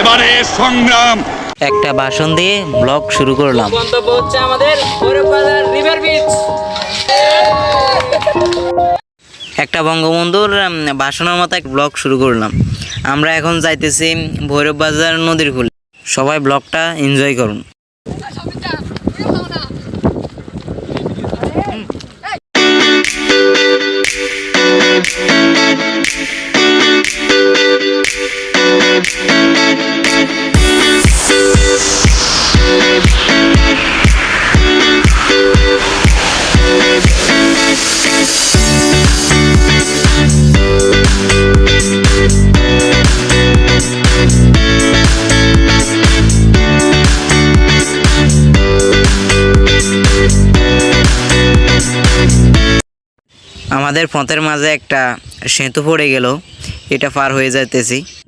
এবারে সংগ্রাম। একটা ভাষণ দিয়ে ব্লগ শুরু করলাম। গন্তব্য হচ্ছে আমাদের রিভার বিচ একটা বঙ্গবন্ধুর ভাষণের মতো এক ব্লগ শুরু করলাম। আমরা এখন যাইতেছি ভৈরব বাজার নদীর কূলে। সবাই ব্লগটা এনজয় করুন। আমাদের পথের মাঝে একটা সেতু পড়ে গেল এটা পার হয়ে যাইতেছি।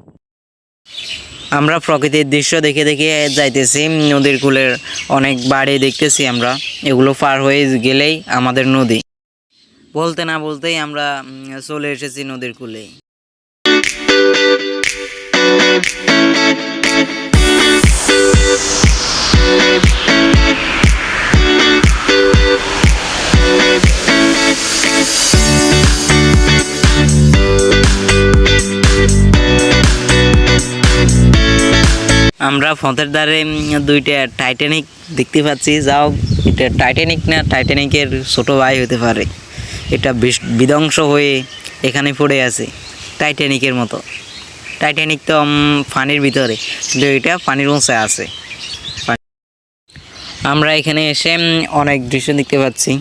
আমরা প্রকৃতির দৃশ্য দেখে দেখে যাইতেছি। নদীর কূলের অনেক বাড়ি দেখতেছি আমরা। এগুলো পার হয়ে গেলেই আমাদের নদী। বলতে না বলতেই আমরা চলে এসেছি নদীর কূলে। আমরা ধারে উম, দুইটা টাইটানিক দেখতে পাচ্ছি। যাও এটা টাইটানিক না টাইটানিকের ছোট ভাই হতে পারে। এটা বিস- বিধ্বংস হয়ে এখানে পড়ে আছে টাইটানিকের মতো। টাইটানিক তো পানির ভিতরে। কিন্তু এটা পানির মধ্যে আছে। আমরা এখানে এসে অনেক দৃশ্য দেখতে পাচ্ছি।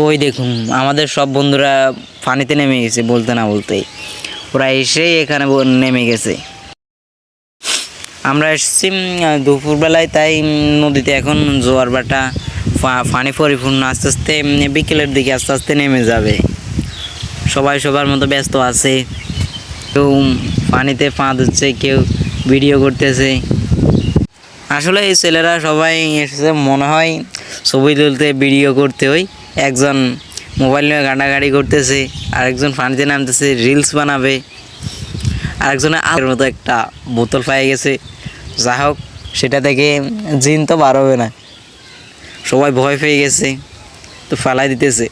ওই দেখুন, আমাদের সব বন্ধুরা পানিতে নেমে গেছে বলতে না বলতেই। ওরা এসেই এখানে নেমে গেছে। আমরা এসেছি দুপুরবেলায়, তাই নদীতে এখন জোয়ার বাটা পানি পরিপূর্ণ, আস্তে আস্তে বিকেলের দিকে আস্তে আস্তে নেমে যাবে। সবাই সবার মতো ব্যস্ত আছে। কেউ পানিতে পা দিচ্ছে কেউ ভিডিও করতেছে। আসলে এই ছেলেরা সবাই এসেছে, মনে হয় ছবি তুলতে, ভিডিও করতে ওই একজন মোবাইল নিয়ে গাড়াগাড়ি করতেছে, আরেকজন পানিতে নামতেছে রিলস বানাবে, আরেকজনে আগের মতো একটা বোতল পাই গেছে। যা হোক, সেটা থেকে জিন তো বার হবে না। সবাই ভয় পেয়ে গেছে, তো ফালাই দিতেছে।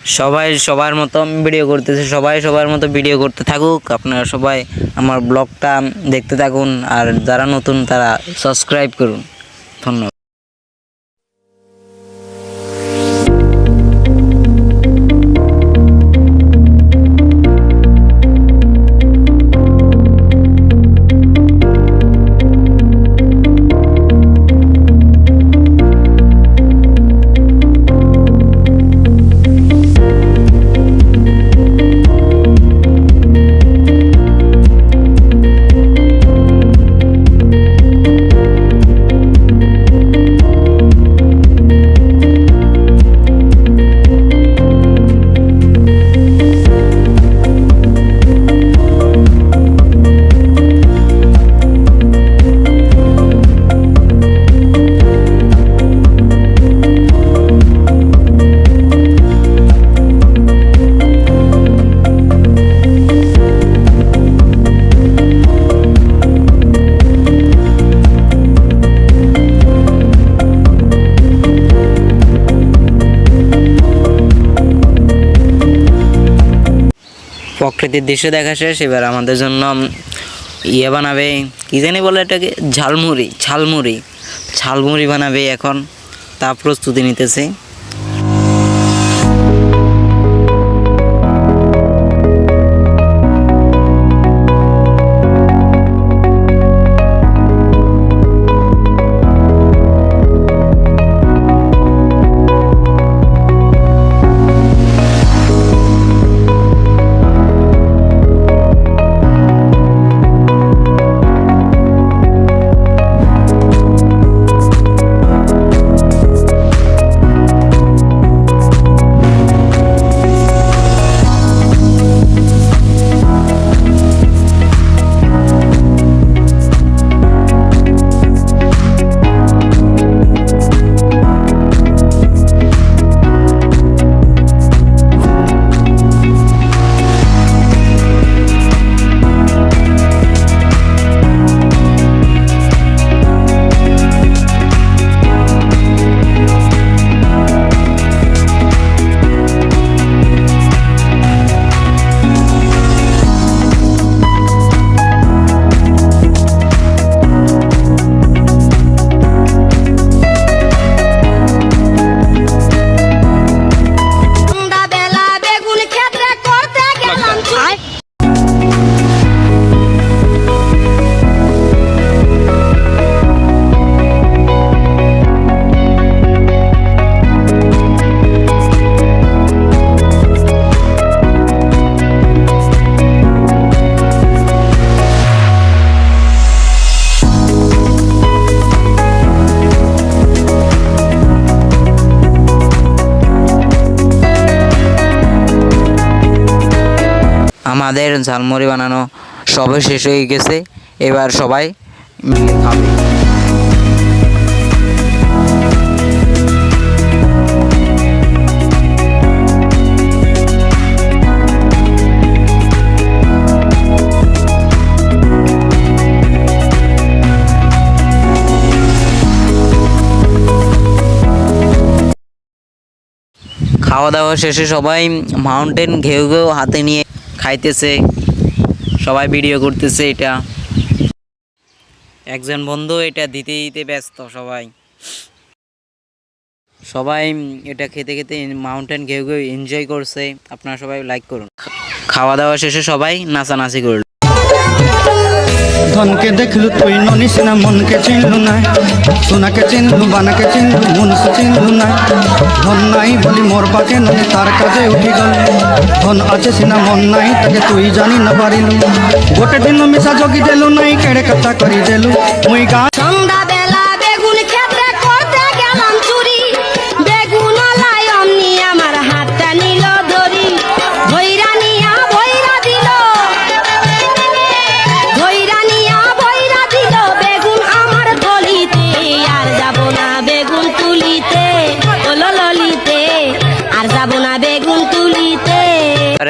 সবাই সবার মতো ভিডিও করতেছে, সবাই সবার মতো ভিডিও করতে থাকুক। আপনারা সবাই আমার ব্লগটা দেখতে থাকুন, আর যারা নতুন তারা সাবস্ক্রাইব করুন। ধন্যবাদ। প্রকৃতির দৃশ্য দেখা শেষ, এবার আমাদের জন্য ইয়ে বানাবে, কী জানি বলে এটাকে? ঝালমুড়ি ঝালমুড়ি। ঝালমুড়ি বানাবে এখন, তা প্রস্তুতি নিতেছে। আমাদের ঝালমুড়ি বানানো সবে শেষ হয়ে গেছে। এবার সবাই মিলে খাবে। খাওয়া দাওয়া শেষে সবাই মাউন্টেন ঘেউ ঘেউ হাতে নিয়ে খাইতেছে, সবাই ভিডিও করতেছে এটা। একজন বন্ধু এটা দিতে দিতে ব্যস্ত সবাই। সবাই এটা খেতে খেতে মাউন্টেন ঘেউ ঘেউ এনজয় করছে, আপনারা সবাই লাইক করুন। খাওয়া দাওয়া শেষে সবাই নাচানাচি করল ধনকে দেখলু তুই ননিস না, মনকে চিনলু না। সোনাকে চিনলু, বানাকে চিনলু মনকে চিনলু না। ধন নাই বলি মোর পাকে ননি তার কাজে উঠি গল। ধন আছে সিনা মন নাই তাকে তুই জানি না পারিলু। গোটে দিন মিশা জগি দেলু, নাই কেড়ে কথা করি দেলু। মুই গা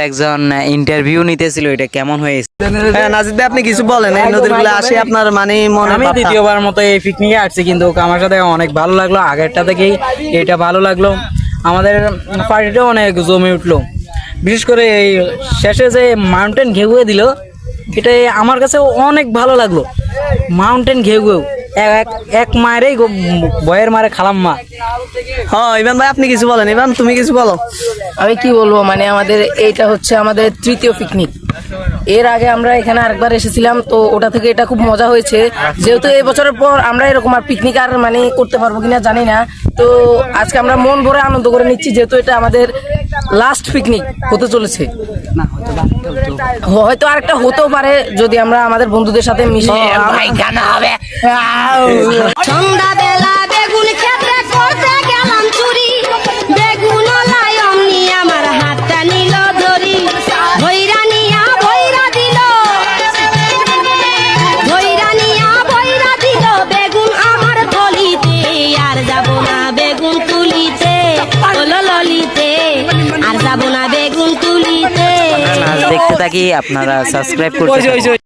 একজন ইন্টারভিউ নিতেছিল এটা কেমন হয়েছে? হ্যাঁ নাজিদ আপনি কিছু বলেন এই নদীর আসে আপনার মানে মনে আমি দ্বিতীয়বার মতো এই পিকনিকে আসছি কিন্তু আমার সাথে অনেক ভালো লাগল আগেরটা থেকেই এটা ভালো লাগল। আমাদের পার্টিটাও অনেক জমে উঠল। বিশেষ করে এই শেষে যে মাউন্টেন ঘেউয়ে দিল এটা আমার কাছে অনেক ভালো লাগল। মাউন্টেন ঘেউ ঘেউ এক এক মায়েরই বয়ের মারে খালাম মা। হ্যাঁ ইমান ভাই আপনি কিছু বলেন। ইমান তুমি কিছু বলো। আমি কি বলব মানে আমাদের এইটা হচ্ছে আমাদের তৃতীয় পিকনিক এর আগে আমরা এখানে আরেকবার এসেছিলাম তো ওটা থেকে এটা খুব মজা হয়েছে। যেহেতু এই বছরের পর আমরা এরকম আর পিকনিক আর মানে করতে পারব কিনা জানি না। তো আজকে আমরা মন ভরে আনন্দ করে নিচ্ছি যেহেতু এটা আমাদের লাস্ট পিকনিক হতে চলেছে। হয়তো আরেকটা হতেও পারে যদি আমরা আমাদের বন্ধুদের সাথে মিশে সন্ধ্যাবেলা বেগুন ক্ষেত্রে থাকি আপনারা সাবস্ক্রাইব করতে।